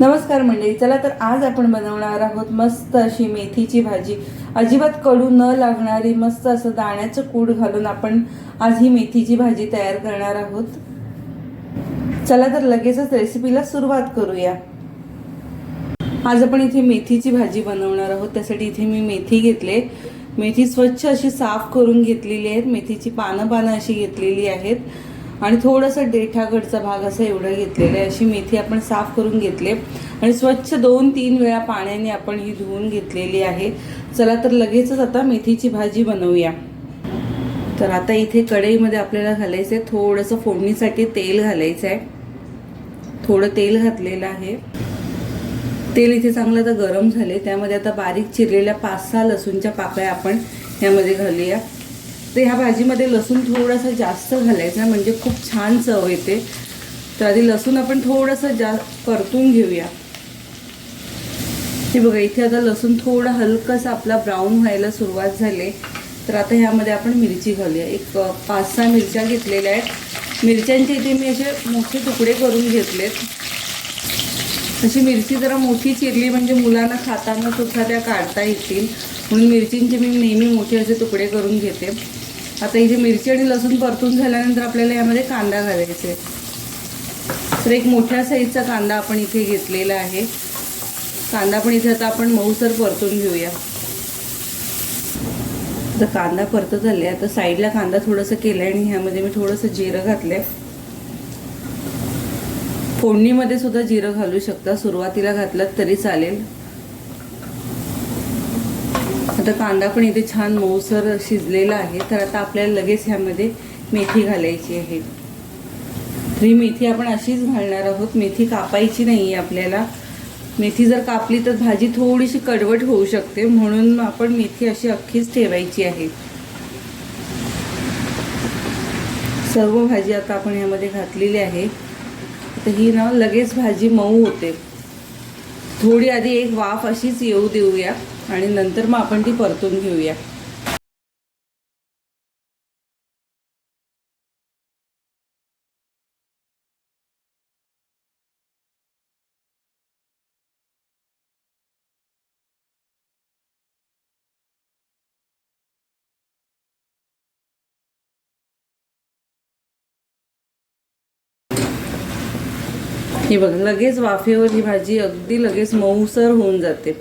नमस्कार मंडळी चला तर आज आपण बनवणार आहोत मस्त अशी मेथीची भाजी. अजिबात कडू न लागणारी मस्त असं दाण्याचं कूड घालून आपण आज ही मेथीची भाजी तयार करणार आहोत. चला तर लगेचच रेसिपीला सुरुवात करूया. आज आपण इथे मेथीची भाजी बनवणार आहोत त्यासाठी इथे मी मेथी घेतले. मेथी स्वच्छ अशी साफ करून घेतलेली आहेत मेथीची पानं पानं अशी घेतलेली आहेत. आणि थोडंसं देठागडचा भाग असा एवढा घेतलेला आहे. अशी मेथी आपण साफ करून घेतले आणि स्वच्छ दोन तीन वेळा पाण्याने आपण ही धुवून घेतलेली आहे. चला तर लगेचच आता मेथीची भाजी बनवूया. तर आता इथे कढईमध्ये आपल्याला घालायचं आहे. थोडंसं फोडणीसाठी तेल घालायचं आहे थोडं तेल घातलेलं आहे. तेल इथे चांगलं आता गरम झाले त्यामध्ये आता बारीक चिरलेल्या पाच सहा लसूणच्या पाकळ्या आपण यामध्ये घालूया. तर ह्या भाजीमध्ये लसूण थोडासा जास्त घालायचा म्हणजे खूप छान चव येते. तर आधी लसूण आपण थोडंसं जा परतून घेऊया. हे बघा इथे आता लसूण थोडं हलकंसं आपला ब्राऊन व्हायला सुरुवात झाली. तर आता ह्यामध्ये आपण मिरची घालूया. एक पाच सहा मिरच्या घेतलेल्या आहेत. मिरच्यांचे इथे मी असे मोठे तुकडे करून घेतलेत. अशी मिरची जरा मोठी चिरली म्हणजे मुलांना खाताना सुद्धा त्या काढता येतील. म्हणून मिरचींचे मी नेहमी मोठे असे तुकडे करून घेते. आता इथे मिरची आणि लसूण परतून झाल्यानंतर आपल्याला यामध्ये कांदा घालायचे. तर एक मोठ्या साईजचा कांदा आपण इथे घेतलेला आहे. कांदा पण इथे आता आपण मऊसर परतून घेऊया. तर कांदा परतत आले आता साईडला कांदा थोडंसं केलं आणि ह्यामध्ये मी थोडंसं जिरं घातलंय. फोडणीमध्ये सुद्धा जिरं घालू शकता. सुरुवातीला घातलं तरी चालेल. आता कांदा पण इथे छान मऊसर शिजलेला आहे. तर आता आपल्याला लगेच ह्यामध्ये मेथी घालायची आहे. तर ही मेथी आपण अशीच घालणार आहोत. मेथी कापायची नाही आहे आपल्याला. मेथी जर कापली तर भाजी थोडीशी कडवट होऊ शकते. म्हणून आपण मेथी अशी अख्खीच ठेवायची आहे. सर्व भाजी आता आपण ह्यामध्ये घातलेली आहे. तर ही ना लगेच भाजी मऊ होते. थोडी आधी एक वाफ अशीच येऊ देऊया. आणि नंतर मग आपण ती परतून घेऊया. हे बघ लगेच वाफेवर ही भाजी अगदी लगेच मऊसर होऊन जाते.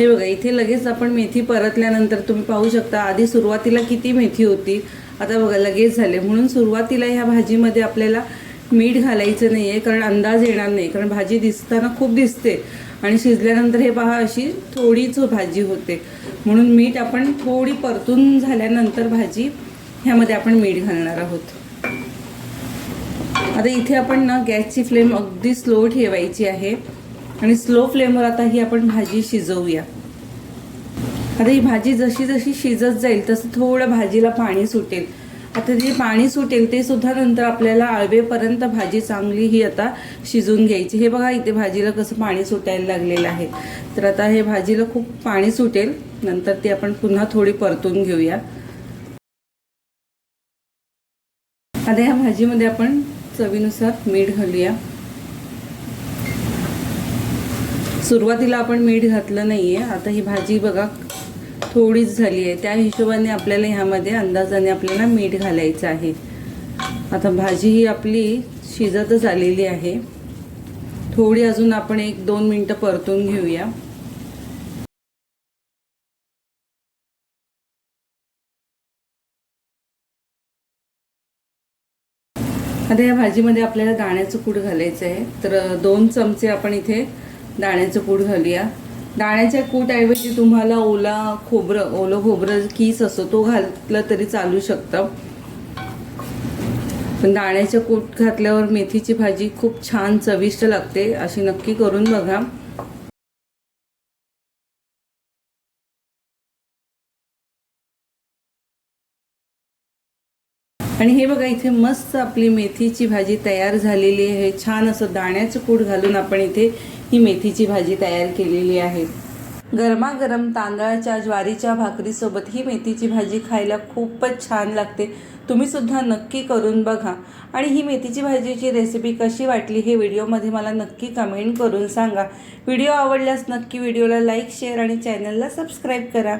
हे बघा इथे लगेच आपण मेथी परतल्यानंतर तुम्ही पाहू शकता आधी सुरुवातीला किती मेथी होती आता बघा लगेच झाले. म्हणून सुरुवातीला ह्या भाजीमध्ये आपल्याला मीठ घालायचं नाही आहे कारण अंदाज येणार नाही कारण भाजी दिसताना खूप दिसते. आणि शिजल्यानंतर हे पहा अशी थोडीच भाजी होते. म्हणून मीठ आपण थोडी परतून झाल्यानंतर भाजी ह्यामध्ये आपण मीठ घालणार आहोत. आता इथे आपण ना गॅसची फ्लेम अगदी स्लो ठेवायची आहे. आणि स्लो फ्लेमवर आता ही आपण भाजी शिजवूया. आता ही भाजी जशी जशी शिजत जाईल तसं थोडं भाजीला पाणी सुटेल. आता जे पाणी सुटेल ते सुद्धा नंतर आपल्याला आळवेपर्यंत भाजी चांगली ही आता शिजून घ्यायची. हे बघा इथे भाजीला कसं पाणी सुटायला लागलेलं आहे. तर आता हे भाजीला खूप पाणी सुटेल. नंतर ती आपण पुन्हा थोडी परतून घेऊया. आता या भाजीमध्ये आपण चवीनुसार मीठ घालूया. सुरुवातीला आपण मीठ घातलं नाही आहे आता ही भाजी बघा थोडीच झाली आहे. त्या हिशोबाने आपल्याला ह्यामध्ये अंदाजाने आपल्याला मीठ घालायचं आहे. आता भाजी ही आपली शिजतच आलेली आहे. थोडी अजून आपण एक दोन मिनटं परतून घेऊया. आता या भाजीमध्ये आपल्याला दाण्याचं कूट घालायचं आहे. तर दोन चमचे आपण इथे दाण्याचं कूट घालूया. दाण्याच्या कूटऐवजी तुम्हाला ओला खोबरं ओलं खोबरं किस असतो तो घातला तरी चालू शकतं. पण दाण्याच्या कूट घातल्यावर मेथीची भाजी खूप छान चविष्ट लागते अशी नक्की करून बघा. आणि हे बघा इथे मस्त आपली मेथीची भाजी तयार झालेली आहे. छान असं दाण्याचं कूट घालून आपण इथे ही मेथीची भाजी तयार केलेली आहे. गरमागरम तांदळाच्या ज्वारीच्या भाकरीसोबत ही मेथीची भाजी खायला खूपच छान लागते. तुम्हीसुद्धा नक्की करून बघा. आणि ही मेथीची भाजीची रेसिपी कशी वाटली हे व्हिडिओमध्ये मला नक्की कमेंट करून सांगा. व्हिडिओ आवडल्यास नक्की व्हिडिओला लाईक शेअर आणि चॅनलला सबस्क्राईब करा.